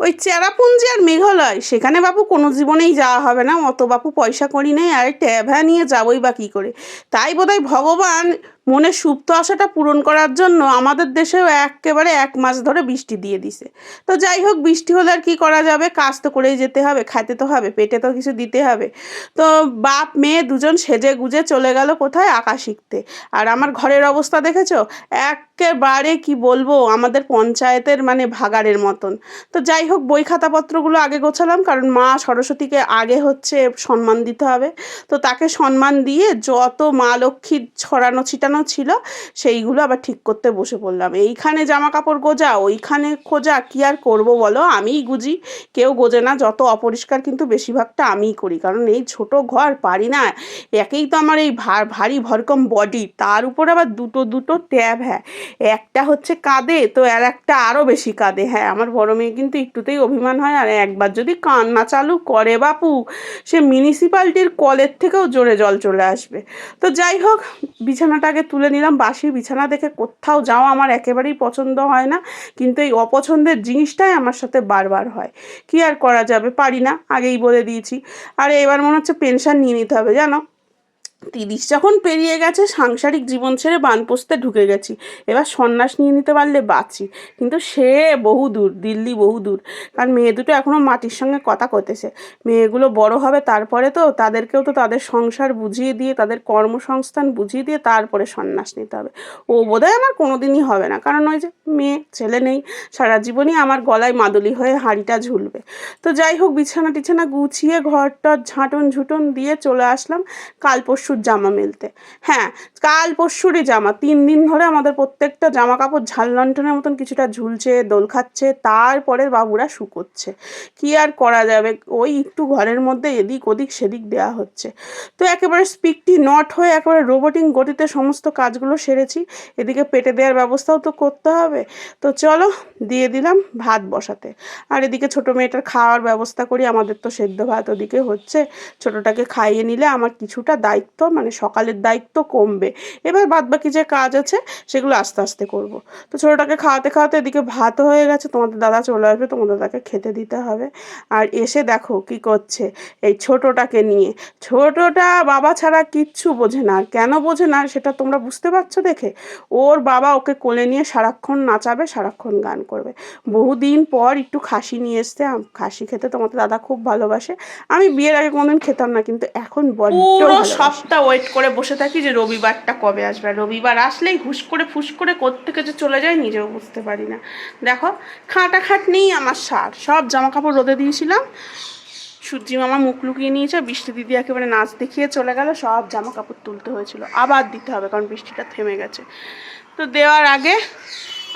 ওই চেরাপুঞ্জি আর মেঘালয়, সেখানে বাপু কোনো জীবনেই যাওয়া হবে না। অত বাপু পয়সা করি নেই, আর ট্যাভা নিয়ে যাবই বা কী করে? তাই বোধহয় ভগবান মনের সুপ্ত আশাটা পূরণ করার জন্য আমাদের দেশেও একেবারে এক মাস ধরে বৃষ্টি দিয়ে দিছে। তো যাই হোক, বৃষ্টি হলে আর কী করা যাবে? কাজ তো করেই যেতে হবে, খাইতে তো হবে, পেটে তো কিছু দিতে হবে। তো বাপ, মেয়ে দুজন সেজে গুজে চলে গেল কোথায়? আঁকা শিখতে। আর আমার ঘরের অবস্থা দেখেছ? একেবারে কি বলব, আমাদের পঞ্চায়েতের মানে ভাগাড়ের মতন। তো যাই হোক, বই খাতাপত্রগুলো আগে গোছালাম, কারণ মা সরস্বতীকে আগে হচ্ছে সম্মান দিতে হবে। তো তাকে সম্মান দিয়ে যত মা লক্ষ্মীর ছড়ানো ছিটানো ছিল, সেইগুলো আবার ঠিক করতে বসে পড়লাম। এইখানে জামা কাপড় গোজা, ওইখানে খোঁজা, কি আর করব বলো? আমিই গুজি, কেউ গোজে না, যত অপরিষ্কার কিন্তু বেশিরভাগটা আমিই করি। কারণ এই ছোট ঘর, পারি না, একেই তো আমার এই ভারী ভরকম বডি তার উপর আবার দুটো দুটো ট্যাব হ্যাঁ। একটা হচ্ছে কাঁদে তো আর একটা আরও বেশি কাঁদে হ্যাঁ। আমার বড় মেয়ে কিন্তু একটুতেই অভিমান হয়, আর একবার যদি কান্না চালু করে বাপু, সে মিউনিসিপ্যালিটির কলের থেকেও জোরে জল চলে আসবে। তো যাই হোক, বিছানাটাকে তুলে নিলাম, বাসি বিছানা দেখে কোথাও যাওয়া আমার একেবারেই পছন্দ হয় না, কিন্তু এই অপছন্দের জিনিসটাই আমার সাথে বারবার হয়। কি আর করা যাবে? পারি না, আগেই বলে দিয়েছি। আর এবার মনে হচ্ছে পেনশন নিয়ে নিতে হবে, জানো? তিরিশ যখন পেরিয়ে গেছে, সাংসারিক জীবন ছেড়ে বানপোস্তে ঢুকে গেছি। এবার সন্ন্যাস নিয়ে নিতে পারলে বাঁচি। কিন্তু সে বহু দূর, দিল্লি বহু দূর। কারণ মেয়ে দুটো এখনও মাটির সঙ্গে কথা করতেছে মেয়েগুলো বড় হবে তারপরে তো তাদেরকেও তো তাদের সংসার বুঝিয়ে দিয়ে, তাদের কর্মসংস্থান বুঝিয়ে দিয়ে তারপরে সন্ন্যাস নিতে হবে। ও বোধহয় আমার কোনো দিনই হবে না। কারণ ওই যে মেয়ে, ছেলে নেই। সারা জীবনই আমার গলায় মাদুলি হয়ে হাঁড়িটা ঝুলবে। তো যাই হোক বিছানা টিছানা গুছিয়ে ঘরটর ঝাঁটন ঝুটন দিয়ে চলে আসলাম কাল পরশুর জামা মেলতে। হ্যাঁ কাল পরশুরই জামা। তিন দিন ধরে আমাদের প্রত্যেকটা জামা কাপড় ঝাল লণ্ঠনের মতন কিছুটা ঝুলছে, দোল খাচ্ছে তারপরে বাবুরা শুকোচ্ছে। কি আর করা যাবে? ওই একটু ঘরের মধ্যে এদিক ওদিক সেদিক দেওয়া হচ্ছে। তো একেবারে স্পিকটি নট হয়ে একেবারে রোবটিং গতিতে সমস্ত কাজগুলো সেরেছি। এদিকে পেটে দেওয়ার ব্যবস্থাও তো করতে হবে। তো চলো, দিয়ে দিলাম ভাত বসাতে। আর এদিকে ছোটো মেয়েটার খাওয়ার ব্যবস্থা করি। আমাদের তো সেদ্ধ ভাত ওদিকে হচ্ছে। ছোটোটাকে খাইয়ে নিলে আমার কিছুটা দায়িত্ব মানে সকালের দায়িত্ব কমবে। এবার বাদ বাকি যে কাজ আছে সেগুলো আস্তে আস্তে করব। তো ছোটোটাকে খাওয়াতে খাওয়াতে এদিকে ভাত হয়ে গেছে তোমাদের দাদা চলে আসবে তোমাদের দাদাকে খেতে দিতে হবে। আর এসে দেখো কি করছে এই ছোটোটাকে নিয়ে। ছোটোটা বাবা ছাড়া কিচ্ছু বোঝে না। আর কেন বোঝে না সেটা তোমরা বুঝতে পারছ দেখে? ওর বাবা ওকে কোলে নিয়ে সারাক্ষণ নাচাবে সারাক্ষণ গান করবে। বহুদিন পর একটু খাসি নিয়ে এসছে। খাসি খেতে তোমাদের দাদা খুব ভালোবাসে। আমি বিয়ের আগে কোনোদিন খেতাম না কিন্তু এখন বড্ড ভালোবাসি। সপ্তাহ ওয়েট করে বসে থাকি যে রবিবারটা কবে আসবে। রবিবার আসলেই হুস করে ফুস করে কোত্থেকে যে চলে যায় নিজেও বুঝতে পারি না। দেখো খাটা খাট নেই আমার সার। সব জামা কাপড় রোদে দিয়েছিলাম। সূর্যি মামা মুখ লুকিয়ে নিয়েছে, বৃষ্টি দিদি একেবারে নাচ দেখিয়ে চলে গেল, সব জামা কাপড় তুলতে হয়েছিল। আবার দিতে হবে কারণ বৃষ্টিটা থেমে গেছে। তো দেওয়ার আগে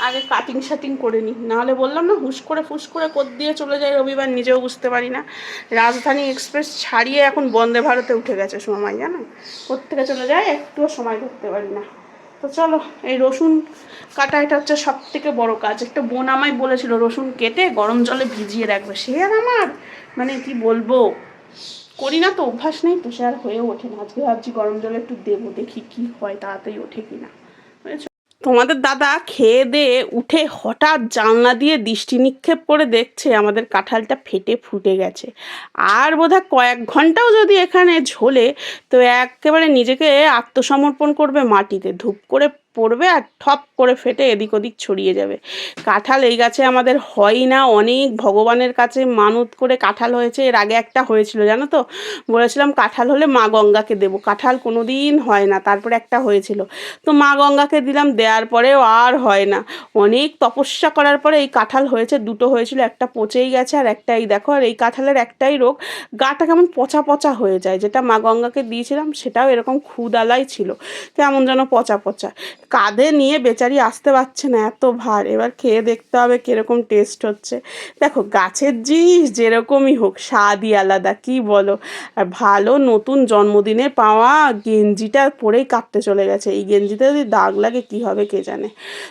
আগে কাটিং শাটিং করে নিই নাহলে বললাম না, হুশ করে ফুস করে কোদ দিয়ে চলে যায় রবিবার নিজেও বুঝতে পারি না। রাজধানী এক্সপ্রেস ছাড়িয়ে এখন বন্দে ভারতে উঠে গেছে সময়, জানো? কোত্থেকে চলে যায়, একটুও সময় ধরতে পারি না। তো চলো, এই রসুন কাটা এটা হচ্ছে সব থেকে বড়ো কাজ। একটা বোন আমায় বলেছিল, রসুন কেটে গরম জলে ভিজিয়ে রাখবে। সে আর আমার মানে কি বলব? করি না তো, অভ্যাস নেই তো, সে আর হয়ে ওঠে না। আজকে ভাবছি গরম জলে একটু দেবো, দেখি কি হয়, তাড়াতাড়ি ওঠে কিনা। বুঝেছ তোমাদের দাদা খেয়ে দিয়ে উঠে হঠাৎ জানলা দিয়ে দৃষ্টি নিক্ষেপ করে দেখছে আমাদের কাঁঠালটা ফেটে ফুটে গেছে। আর বোধহয় কয়েক ঘন্টাও যদি এখানে ঝোলে তো একেবারে নিজেকে আত্মসমর্পণ করবে মাটিতে। ধূপ করে পড়বে আর ঠপ করে ফেটে এদিক ওদিক ছড়িয়ে যাবে। কাঁঠাল এই গাছে আমাদের হয় না। অনেক ভগবানের কাছে মানত করে কাঁঠাল হয়েছে। এর আগে একটা হয়েছিল, জানো তো? বলেছিলাম কাঁঠাল হলে মা গঙ্গাকে দেবো। কাঁঠাল কোনো দিন হয় না। তারপরে একটা হয়েছিল। তো মা গঙ্গাকে দিলাম। দেওয়ার পরেও আর হয় না। অনেক তপস্যা করার পরে এই কাঁঠাল হয়েছে। দুটো হয়েছিল, একটা পচেই গেছে আর একটা এই দেখো। আর এই কাঁঠালের একটাই রোগ, গাটা কেমন পচা পচা হয়ে যায়। যেটা মা গঙ্গাকে দিয়েছিলাম, সেটাও এরকম খুদালাই ছিল। কেমন যেন পচা পচা কাঁধে নিয়ে বেচারি আসতে পারছে না এত ভার। এবার খেয়ে দেখতে হবে কীরকম টেস্ট হচ্ছে। দেখো, গাছের জিনিস যেরকমই হোক, স্বাদই আলাদা, কি বলো? আর ভালো নতুন জন্মদিনে পাওয়া গেঞ্জিটা পরেই কাটতে চলে গেছে। এই গেঞ্জিতে যদি দাগ লাগে, কি হবে কে জানে?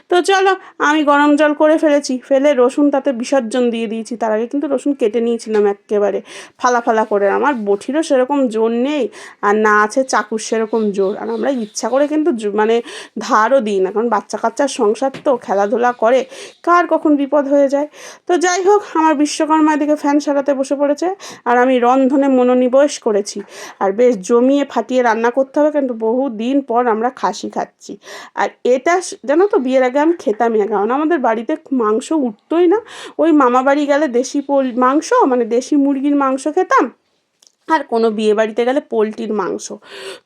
তো চলো, আমি গরম জল করে ফেলেছি। ফেলে রসুন তাতে বিসর্জন দিয়ে দিয়েছি। তার আগে কিন্তু রসুন কেটে নিয়েছিলাম একেবারে। ফালা ফালা করে। আমার বঠিরও সেরকম জোর নেই, আর না আছে চাকুর সেরকম জোর। আর আমরা ইচ্ছা করে কিন্তু মানে ধার ছাড়ও দিই না কারণ বাচ্চা কাচ্চার সংসার তো, খেলাধুলা করে, কার কখন বিপদ হয়ে যায়? তো যাই হোক, আমার বিশ্বকর্মা এদিকে ফ্যান সারাতে বসে পড়েছে, আর আমি রন্ধনে মনোনিবেশ করেছি। আর বেশ জমিয়ে ফাটিয়ে রান্না করতে হবে, কিন্তু বহু দিন পর আমরা খাসি খাচ্ছি। আর এটা জানো তো, বিয়ের আগে আমি খেতামই না, কারণ আমাদের বাড়িতে মাংস উঠতোই না। ওই মামা বাড়ি গেলে দেশি পোল, মাংস মানে দেশি মুরগির মাংস খেতাম আর কোনো বিয়ে বাড়িতে গেলে পোলট্রির মাংস।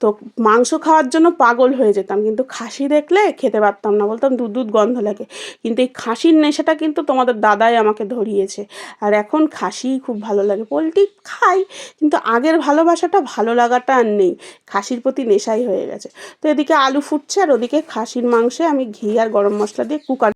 তো মাংস খাওয়ার জন্য পাগল হয়ে যেতাম, কিন্তু খাসি দেখলে খেতে পারতাম না, বলতাম দুধ দুধ গন্ধ লাগে। কিন্তু এই খাসির নেশাটা কিন্তু তোমাদের দাদাই আমাকে ধরিয়েছে। আর এখন খাসিই খুব ভালো লাগে, পোলট্রি খাই, কিন্তু আগের ভালোবাসাটা ভালো লাগাটা আর নেই, খাসির প্রতি নেশাই হয়ে গেছে। তো এদিকে আলু ফুটছে আর ওদিকে খাসির মাংসে আমি ঘি আর গরম মশলা দিয়ে কুকার